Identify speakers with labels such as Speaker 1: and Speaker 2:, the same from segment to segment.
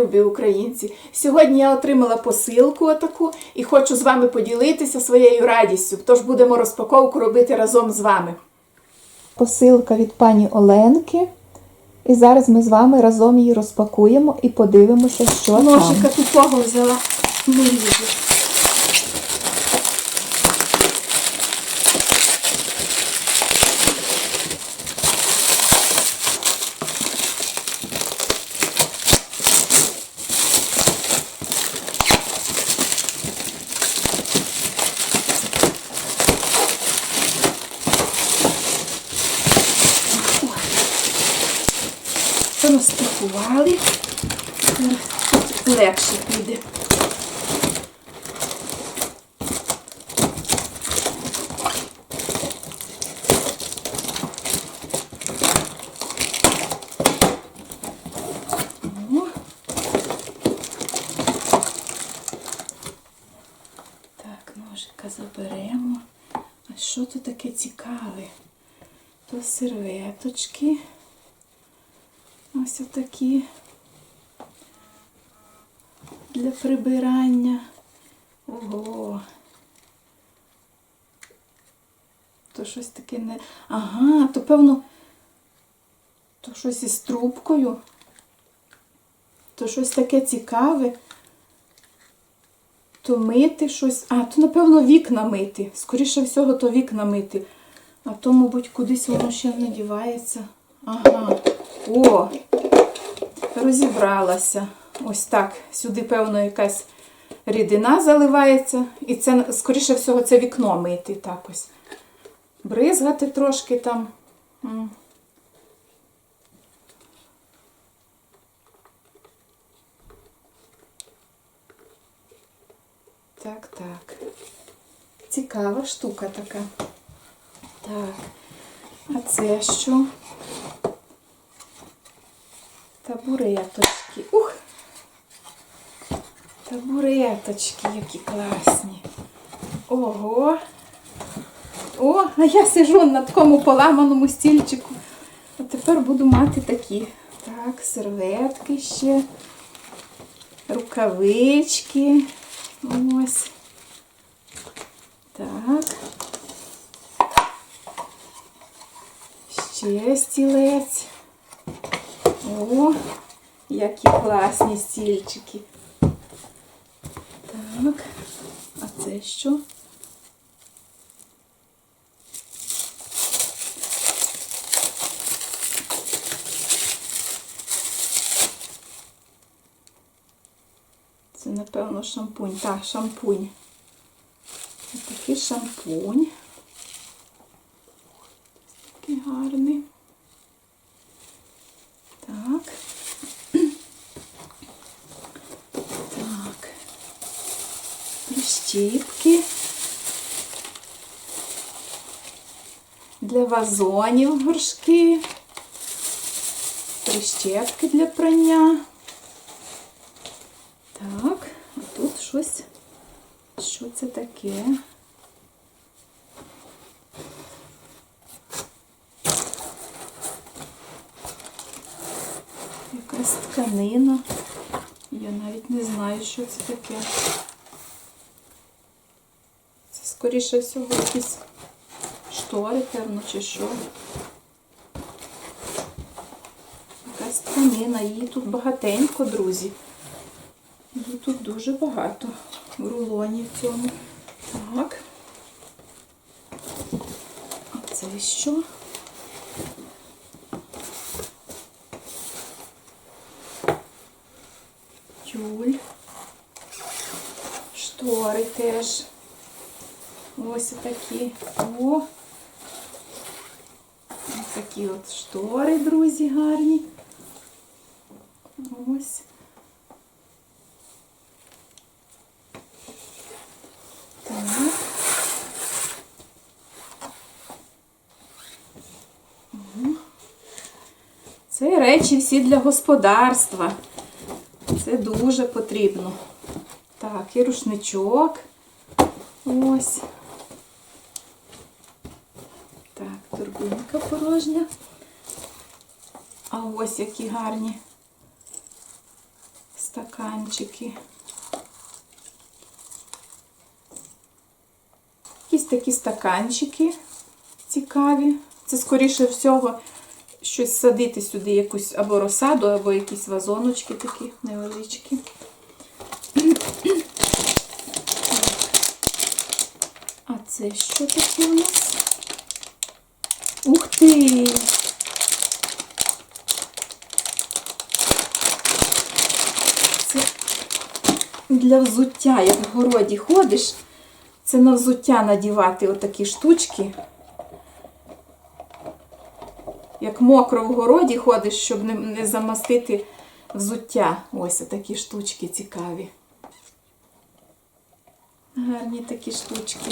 Speaker 1: любі українці! Сьогодні я отримала посилку отаку і хочу з вами поділитися своєю радістю. Тож будемо розпаковку робити разом з вами. Посилка від пані Оленки. І зараз ми з вами разом її розпакуємо і подивимося, що Ножика тупого взяла. Не лізе. Легше піде. Ножика заберемо. А що тут таке цікаве? То серветочки. Ось отакі для прибирання. Ого. То щось таке не... Ага, то певно, то щось із трубкою. То щось таке цікаве. То мити щось. А, то, напевно, вікна мити. Скоріше всього, то вікна мити. А то, мабуть, кудись воно ще надівається. Ага. О, розібралася. Ось так. Сюди, певно, якась рідина заливається. І це, скоріше всього, це вікно мити так ось. Бризгати трошки там. Так, так. Цікава штука така. Так. А це що? Табуреточки. Ух! Табуреточки, які класні. Ого! О, а я сижу на такому поламаному стільчику. А тепер буду мати такі. Так, серветки ще, рукавички. Ось. Так. Ще стілець. О, які класні стільчики. Так, а це що? Це, напевно, шампунь. Так, шампунь. Ось такий шампунь. Такий гарний. Так. Так. Прищіпки. Для вазонів горшки. Прищепки для прання. Так, а тут щось. Що це таке? Якась тканина. Я навіть не знаю, що це таке. Скоріше всього, якісь штори, певно, чи що. Якась тканина. Її тут багатенько, друзі. Її тут дуже багато в рулоні в цьому. Так. А це що? тюль, штори теж. Ось такі. О! Ось такі от штори, друзі, гарні. Ось. Це речі всі для господарства. Це дуже потрібно. Так, і рушничок. Ось. Так, турбинка порожня. А ось які гарні стаканчики. Якісь такі стаканчики цікаві. Це, скоріше всього, щось садити сюди, якусь або розсаду, або якісь вазоночки такі невеличкі. А це що таке у нас? Ух ти! Це для взуття, як в городі ходиш, це на взуття надівати отакі штучки. Як мокро в городі ходиш, щоб не, замастити взуття. Ось такі штучки цікаві. Гарні такі штучки.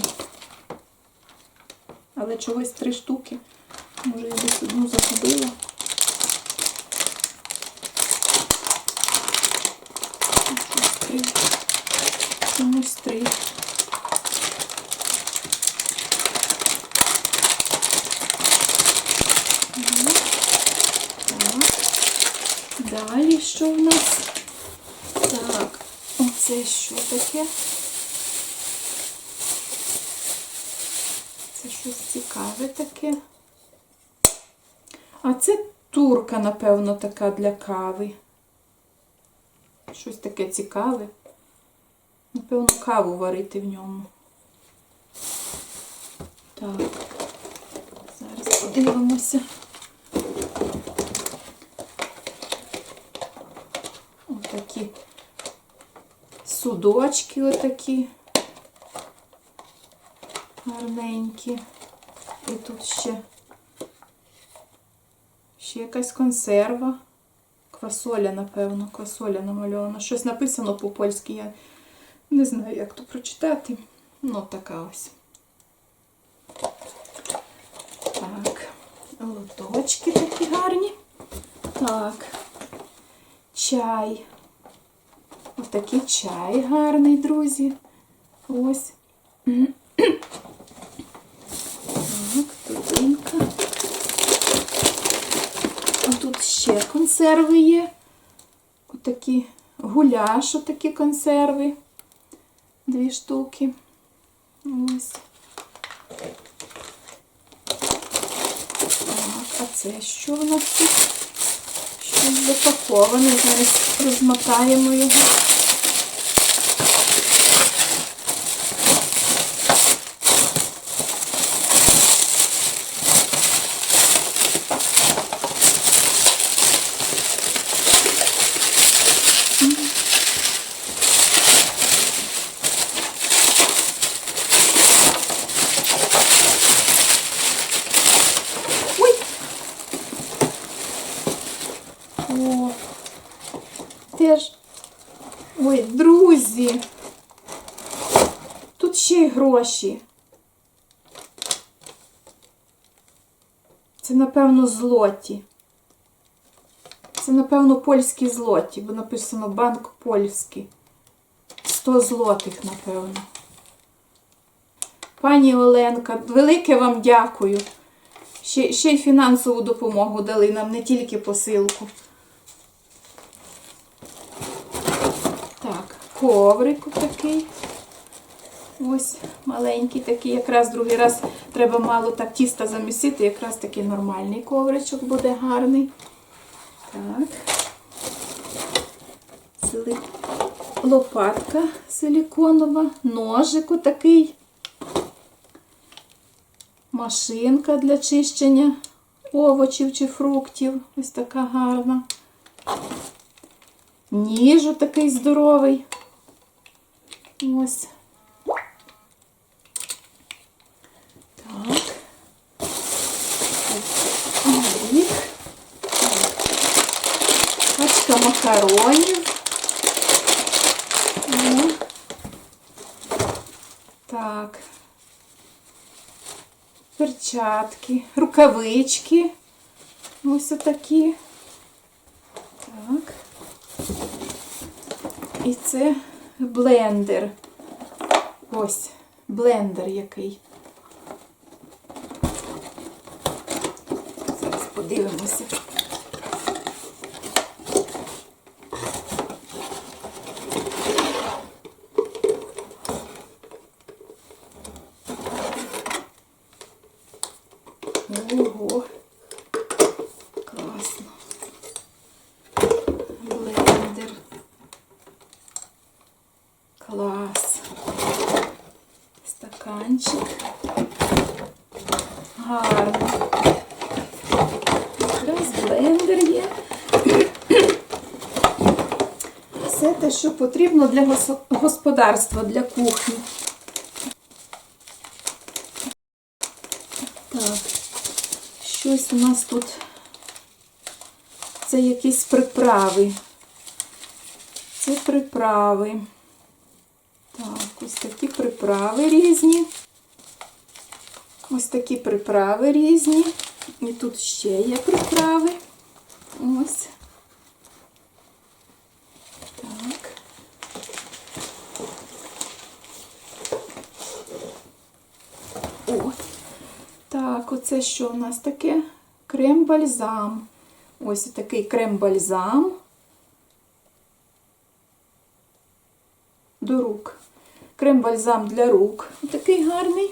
Speaker 1: Але чогось три штуки. Може, я десь одну загубила. Три. Чомусь три. Далі що в нас? Так, оце що таке? Це щось цікаве таке. А це турка, напевно, така для кави. Щось таке цікаве. Напевно, каву варити в ньому. Так. Зараз подивимося. Отакі судочки отакі. Гарненькі. І тут ще, ще якась консерва. Квасоля, напевно, квасоля намальована. Щось написано по-польськи, я не знаю, як то прочитати. Ну, така ось. Так, лоточки такі гарні. Так, чай. Отакий чай гарний, друзі. Ось. Так, тутинка. А тут ще консерви є. Отакі гуляш, отакі консерви. Дві штуки. Ось. Так, а це що в нас тут? Щось запаковане. Зараз розмотаємо його. Ой! О, теж. Ой, друзі. Тут ще й гроші. Це, напевно, злоті. Це, напевно, польські злоті, бо написано банк польський. 100 злотих, напевно. Пані Оленка, велике вам дякую. Ще, ще й фінансову допомогу дали нам, не тільки посилку. Так, коврик такий. Ось маленький такий, якраз другий раз треба мало так тіста замісити, якраз такий нормальний ковричок буде гарний. Так. Сили... Лопатка силіконова, ножик отакий. Машинка для чищення овочів чи фруктів. Ось така гарна. Ніж такий здоровий. Ось. Так. Рік. Пачка макаронів. О. Так. Перчатки, рукавички. Ось отакі. Так. І це блендер. Ось, блендер який. Зараз подивимося. Ого. Класно. Блендер. Клас. Стаканчик. Гарно. Якраз блендер є. Все те, що потрібно для господарства, для кухні. Так, щось у нас тут. Це якісь приправи. Це приправи. Так, ось такі приправи різні. Ось такі приправи різні. І тут ще є приправи. Ось. Так. О. Так, оце що у нас таке? Крем-бальзам. Ось такий крем-бальзам. До рук. Крем-бальзам для рук. Такий гарний.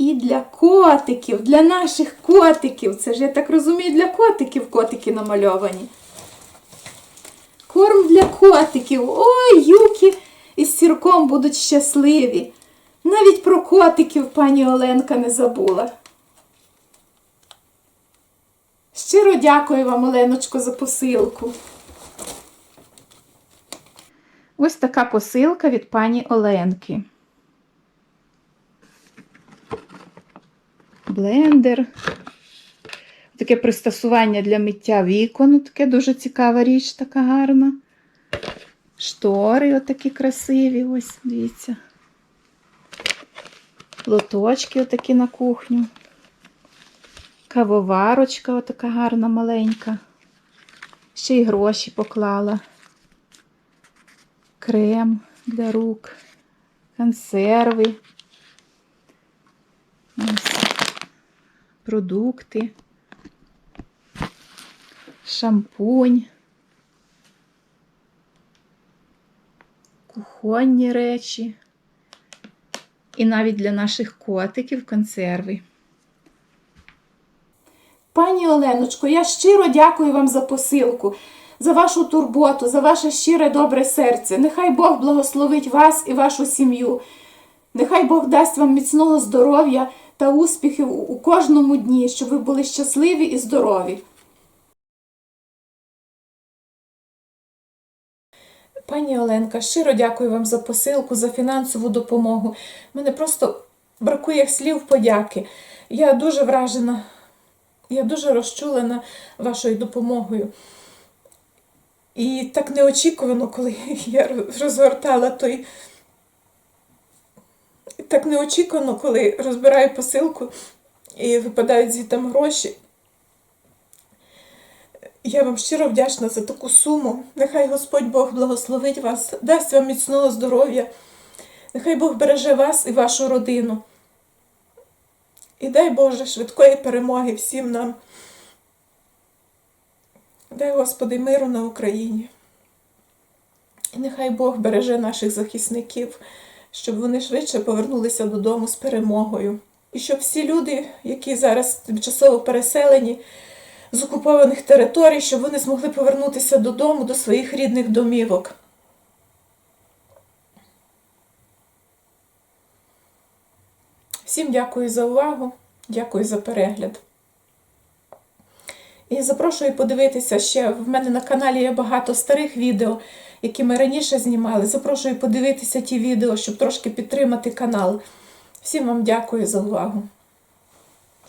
Speaker 1: І для котиків, для наших котиків. Це ж, я так розумію, для котиків котики намальовані. Корм для котиків. Ой, юки із сірком будуть щасливі. Навіть про котиків пані Оленка не забула. Щиро дякую вам, Оленочко, за посилку. Ось така посилка від пані Оленки. Блендер. Таке пристосування для миття вікон. Таке дуже цікава річ, така гарна. Штори отакі красиві, ось, дивіться. Лоточки отакі на кухню. Кавоварочка отака гарна, маленька. Ще й гроші поклала. Крем для рук, консерви. Ось. Продукти, шампунь, кухонні речі. І навіть для наших котиків консерви. Пані Оленочко, я щиро дякую вам за посилку, за вашу турботу, за ваше щире добре серце. Нехай Бог благословить вас і вашу сім'ю. Нехай Бог дасть вам міцного здоров'я та успіхів у кожному дні, щоб ви були щасливі і здорові. Пані Оленка, щиро дякую вам за посилку, за фінансову допомогу. Мене просто бракує слів подяки. Я дуже вражена, я дуже розчулена вашою допомогою. І так неочікувано, коли я розгортала той. Так неочікувано, коли розбираю посилку і випадають звідти гроші. Я вам щиро вдячна за таку суму. Нехай Господь Бог благословить вас, дасть вам міцного здоров'я. Нехай Бог береже вас і вашу родину. І дай Боже швидкої перемоги всім нам. Дай Господи миру на Україні. І нехай Бог береже наших захисників, щоб вони швидше повернулися додому з перемогою. І щоб всі люди, які зараз тимчасово переселені з окупованих територій, щоб вони змогли повернутися додому, до своїх рідних домівок. Всім дякую за увагу, дякую за перегляд. І запрошую подивитися ще. В мене на каналі є багато старих відео, які ми раніше знімали. Запрошую подивитися ті відео, щоб трошки підтримати канал. Всім вам дякую за увагу.